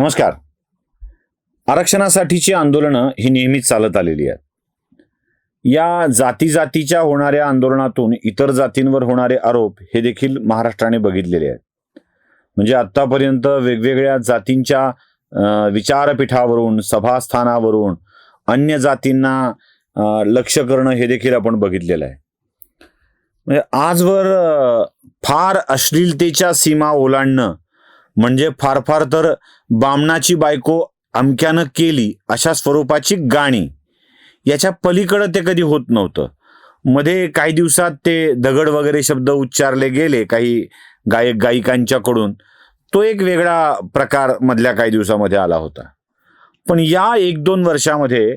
नमस्कार. आरक्षणासाठीची आंदोलनं ही नेहमीच चालत आलेली आहेत. या जाती जातीच्या होणाऱ्या आंदोलनातून इतर जातींवर होणारे आरोप हे देखील महाराष्ट्राने बघितलेले आहेत. म्हणजे आत्तापर्यंत वेगवेगळ्या जातींच्या विचारपीठावरून सभास्थानावरून अन्य जातींना लक्ष करणं हे देखील आपण बघितलेलं आहे. म्हणजे आजवर फार अश्लीलतेच्या सीमा ओलांडणं म्हणजे फार फार तर बामणाची बायको अमक्यानं केली अशा स्वरूपाची गाणी. याच्या पलीकडं ते कधी होत नव्हतं. मध्ये काही दिवसात ते दगड वगैरे शब्द उच्चारले गेले काही गायक गायिकांच्याकडून. तो एक वेगळा प्रकार मधल्या काही दिवसामध्ये आला होता. पण या एक दोन वर्षामध्ये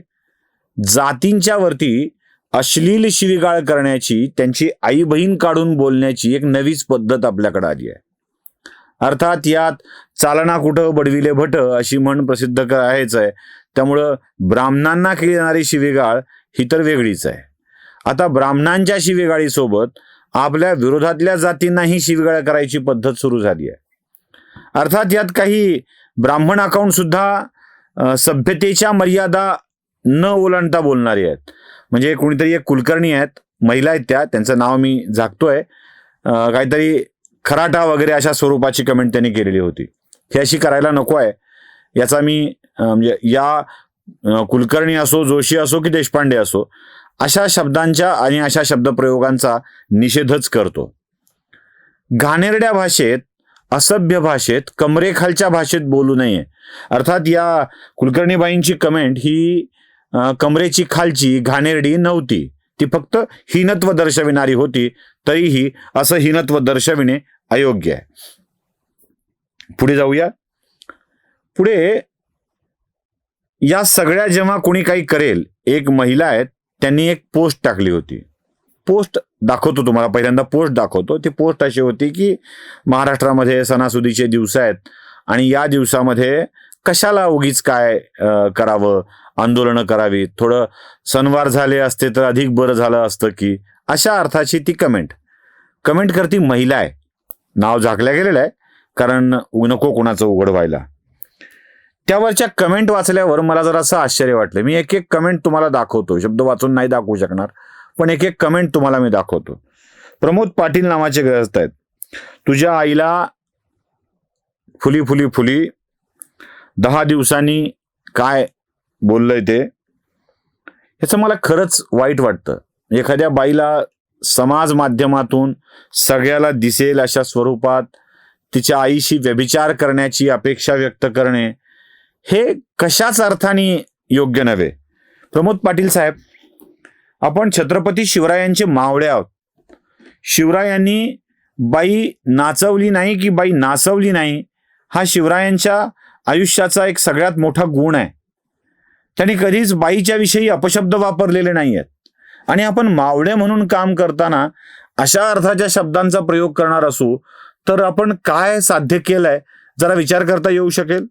जातींच्या वरती अश्लील शिवीगाळ करण्याची त्यांची आई बहीण काढून बोलण्याची एक नवीच पद्धत आपल्याकडे आली आहे. अर्थात यात चालना कुठं बडविले भट अशी म्हण प्रसिद्ध क- आहेच आहे. त्यामुळं ब्राह्मणांना केली जाणारी शिवीगाळ ही तर वेगळीच आहे. आता ब्राह्मणांच्या शिवीगाळीसोबत आपल्या विरोधातल्या जातींनाही शिवीगाळ करायची पद्धत सुरू झाली आहे. अर्थात यात काही ब्राह्मण अकाउंट सुद्धा सभ्यतेच्या मर्यादा न ओलांडता बोलणारे आहेत. म्हणजे कोणीतरी एक कुलकर्णी आहेत महिला आहेत त्या त्यांचं नाव मी झाकतोय. काहीतरी खराटा वगैरे अशा स्वरूपाची कमेंट त्यांनी केलेली होती. ही अशी करायला नको आहे. याचा मी म्हणजे या कुलकर्णी असो जोशी असो की देशपांडे असो अशा शब्दांच्या आणि अशा शब्दप्रयोगांचा निषेधच करतो. घाणेरड्या भाषेत असभ्य भाषेत कमरेखालच्या भाषेत बोलू नये. अर्थात या कुलकर्णीबाईंची कमेंट ही कमरेची खालची घाणेरडी नव्हती. ती फक्त हीनत्व दर्शविणारी होती. तरीही असं हीनत्व दर्शविणे अयोग्य आहे. पुढे जाऊया. पुढे या सगळ्या जेव्हा कोणी काही करेल एक महिला आहेत त्यांनी एक पोस्ट टाकली होती. पोस्ट दाखवतो तुम्हाला. पहिल्यांदा पोस्ट दाखवतो. ती पोस्ट अशी होती की महाराष्ट्रामध्ये सणासुदीचे दिवस आहेत आणि या दिवसामध्ये कशाला उगीच काय करावं? आंदोलनं करावी थोडं सणवार झाले असते तर अधिक बरं झालं असतं की अशा अर्थाची ती कमेंट कमेंट करती महिला आहे. नाव झाकल्या गेलेलं आहे कारण नको कोणाचं उघड व्हायला. त्यावरच्या कमेंट वाचल्यावर मला जरासं आश्चर्य वाटलं. मी एक एक कमेंट तुम्हाला दाखवतो. शब्द वाचून नाही दाखवू शकणार पण एक एक कमेंट तुम्हाला मी दाखवतो. प्रमोद पाटील नावाचे ग्रस्त आहेत. तुझ्या आईला फुली फुली फुली दहा दिवसांनी काय बोललंय ते? ह्याचं मला खरंच वाईट वाटतं. एखाद्या बाईला समाज माध्यमातून सगळ्याला दिसेल अशा स्वरूपात तिच्या आईशी व्यभिचार करण्याची अपेक्षा व्यक्त करणे हे कशाच अर्थाने योग्य नव्हे? प्रमोद पाटील साहेब आपण छत्रपती शिवरायांचे मावळे आहोत. शिवरायांनी बाई नाचवली नाही की बाई नाचवली नाही हा शिवरायांच्या आयुष्याचा एक सगळ्यात मोठा गुण आहे. त्यांनी कधीच बाईच्या विषयी अपशब्द वापरलेले नाही आहेत आणि आपण मावळे म्हणून काम करताना अशा अर्थाच्या शब्दांचा प्रयोग करणार असू तर आपण काय साध्य केलंय? जरा विचार करता येऊ शकेल?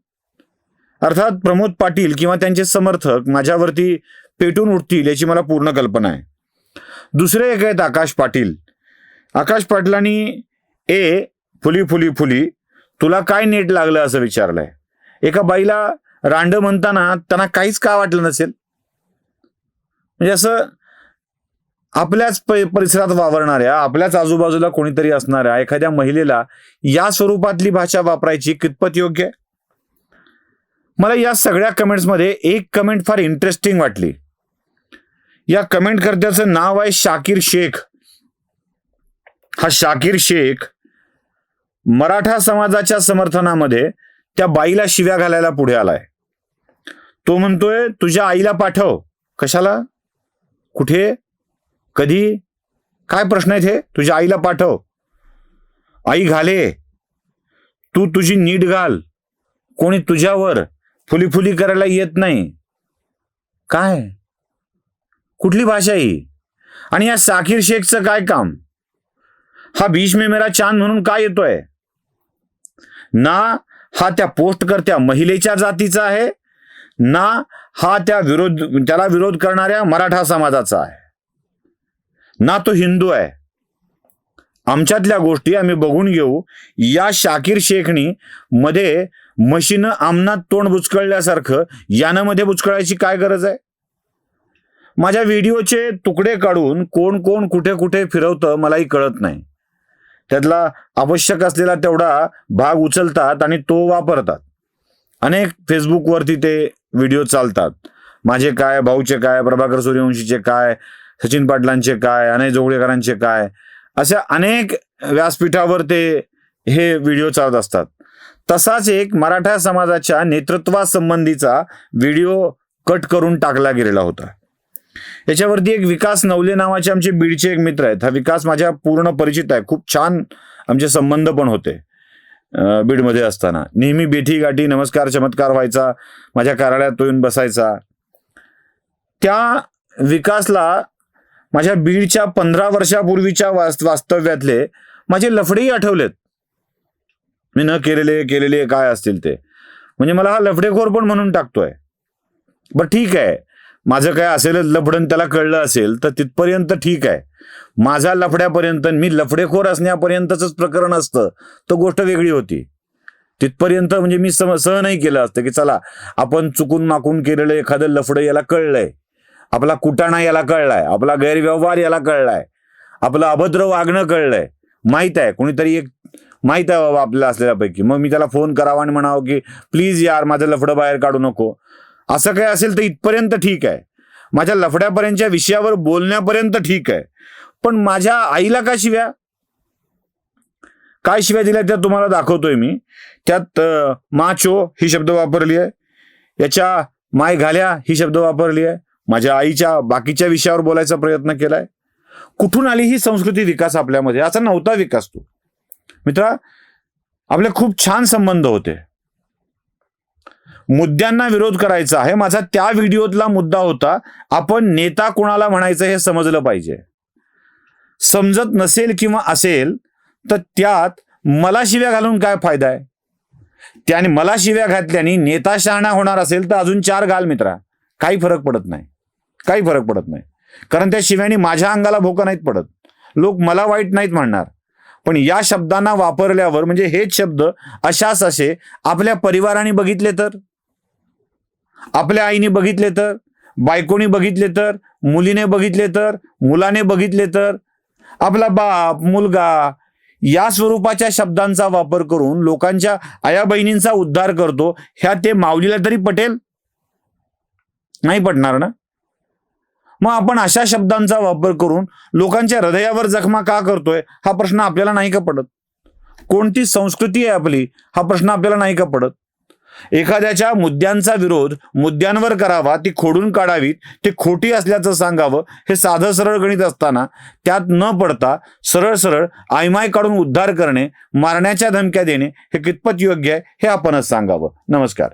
अर्थात प्रमोद पाटील किंवा त्यांचे समर्थक माझ्यावरती पेटून उठतील याची मला पूर्ण कल्पना आहे. दुसरे एक आहेत आकाश पाटील. आकाश पाटलांनी ए फुली फुली फुली तुला काय नेट लागलं असं विचारलंय? एका बाईला रांड म्हणताना त्यांना काहीच का वाटलं नसेल? म्हणजे असं आपल्याच परिसरात वावरणाऱ्या आपल्याच आजूबाजूला कोणीतरी असणाऱ्या एखाद्या महिलेला या स्वरूपातली भाषा वापरायची कितपत योग्य? आहे मला या सगळ्या कमेंट्समध्ये एक कमेंट फार इंटरेस्टिंग वाटली. या कमेंट कर्त्याचं नाव आहे शाकीर शेख. हा शाकीर शेख मराठा समाजाच्या समर्थनामध्ये त्या बाईला शिव्या घालायला पुढे आलाय. तो म्हणतोय तुझ्या आईला पाठव. कशाला? कुठे? कधी? काय प्रश्न आहेत हे? तुझ्या आईला पाठव. आई घाले. तू तुझी नीट घाल. कोणी तुझ्यावर फुली फुली करायला येत नाही. काय? कुठली भाषा ही? आणि या साकीर शेखचं काय काम? हा बीच में मेरा चांद म्हणून काय येतोय? ना हा त्या पोस्ट करत्या महिलेच्या जातीचा आहे. ना हा त्या विरोध त्याला विरोध करणाऱ्या मराठा समाजाचा आहे. ना तो हिंदू आहे. आमच्यातल्या गोष्टी आम्ही बघून घेऊ. या शाकीर शेखनी मध्ये म्हशीनं आमनात तोंड बुचकळल्यासारखं यानं मध्ये बुचकळायची काय गरज आहे? माझ्या व्हिडिओचे तुकडे काढून कोण कोण कुठे कुठे फिरवतं मलाही कळत नाही. त्यातला आवश्यक असलेला तेवढा भाग उचलतात आणि तो वापरतात. अनेक फेसबुकवरती ते व्हिडिओ चालतात. माझे काय भाऊचे काय प्रभाकर सूर्यवंशीचे काय सचिन पाटलांचे काय अनय जोगळेकरांचे काय अशा अनेक व्यासपीठावर ते हे व्हिडिओ चालत असतात. तसाच एक मराठा समाजाच्या नेतृत्वासंबंधीचा व्हिडिओ कट करून टाकला गेलेला होता. याच्यावरती एक विकास नवले नावाचे आमचे बीडचे एक मित्र आहेत. हा विकास माझ्या पूर्ण परिचित आहे. खूप छान आमचे संबंध पण होते बीडमध्ये असताना. नेहमी बेठी गाठी नमस्कार चमत्कार व्हायचा माझ्या कार्यालयात येऊन बसायचा. त्या विकासला माझ्या बीडच्या पंधरा वर्षापूर्वीच्या वास- वास्तव्यातले माझे लफडेही आठवलेत. मी न केलेले केलेले काय असतील ते. म्हणजे मला हा लफडेखोर पण म्हणून टाकतोय. बरं ठीक आहे. माझं काय असेल लफडण त्याला कळलं असेल तर तिथपर्यंत ठीक आहे. माझा लफड्यापर्यंत मी लफडेखोर असण्यापर्यंतच प्रकरण असतं. तर गोष्ट वेगळी होती. तिथपर्यंत म्हणजे मी सम सहनही केलं असतं की चला आपण चुकून माकून केलेलं एखादं लफडं याला कळलंय. आपला कुटाणा याला कळलाय आपला गैरव्यवहार याला कळलाय आपलं अभद्र वागणं कळलंय. माहीत आहे कोणीतरी एक माहीत आहे बाबा आपल्याला असलेल्यापैकी. मग मी त्याला फोन करावा आणि म्हणावं की प्लीज यार माझं लफडं बाहेर काढू नको. असं काय असेल तर इथपर्यंत ठीक आहे. माझ्या लफड्यापर्यंतच्या विषयावर बोलण्यापर्यंत ठीक आहे. पण माझ्या आईला का शिव्या? काय शिव्या दिल्या त्या तुम्हाला दाखवतोय मी? त्यात माचो मा ही शब्द वापरली आहे याच्या माय घाल्या ही शब्द वापरली आहे माझ्या आईच्या बाकीच्या विषयावर बोलायचा प्रयत्न केलाय. कुठून आली ही संस्कृती विकास आपल्यामध्ये? असा नव्हता विकास तो. मित्रा आपले खूप छान संबंध होते. मुद्द्यांना विरोध करायचा आहे. माझा त्या व्हिडिओतला मुद्दा होता आपण नेता कोणाला म्हणायचं हे समजलं पाहिजे. समजत नसेल किंवा असेल तर त्यात मला शिव्या घालून काय फायदा आहे? त्याने मला शिव्या घातल्याने नेता शहाणा होणार असेल तर अजून चार घाल मित्रा. काही फरक पडत नाही. काही फरक पडत नाही. कारण त्या शिव्याने माझ्या अंगाला भोका नाहीत पडत. लोक मला वाईट नाहीत म्हणणार. पण या शब्दांना वापरल्यावर म्हणजे हेच शब्द अशाच असे आपल्या परिवाराने बघितले तर आपल्या आईने बघितले तर बायकोनी बघितले तर मुलीने बघितले तर मुलाने बघितले तर आपला बाप मुलगा या स्वरूपाच्या शब्दांचा वापर करून लोकांच्या आया बहिणींचा उद्धार करतो ह्या ते माऊलीला तरी पटेल? नाही पटणार ना? मग आपण अशा शब्दांचा वापर करून लोकांच्या हृदयावर जखमा का करतोय हा प्रश्न आपल्याला नाही का पडत? कोणती संस्कृती आहे आपली हा प्रश्न आपल्याला नाही का पडत? एखाद्याच्या मुद्द्यांचा विरोध मुद्द्यांवर करावा ती खोडून काढावीत ती खोटी असल्याचं सांगावं हे साधं सरळ गणित असताना त्यात न पडता सरळ सरळ आयमाय काढून उद्धार करणे मारण्याच्या धमक्या देणे हे कितपत योग्य आहे हे आपणच सांगावं. नमस्कार.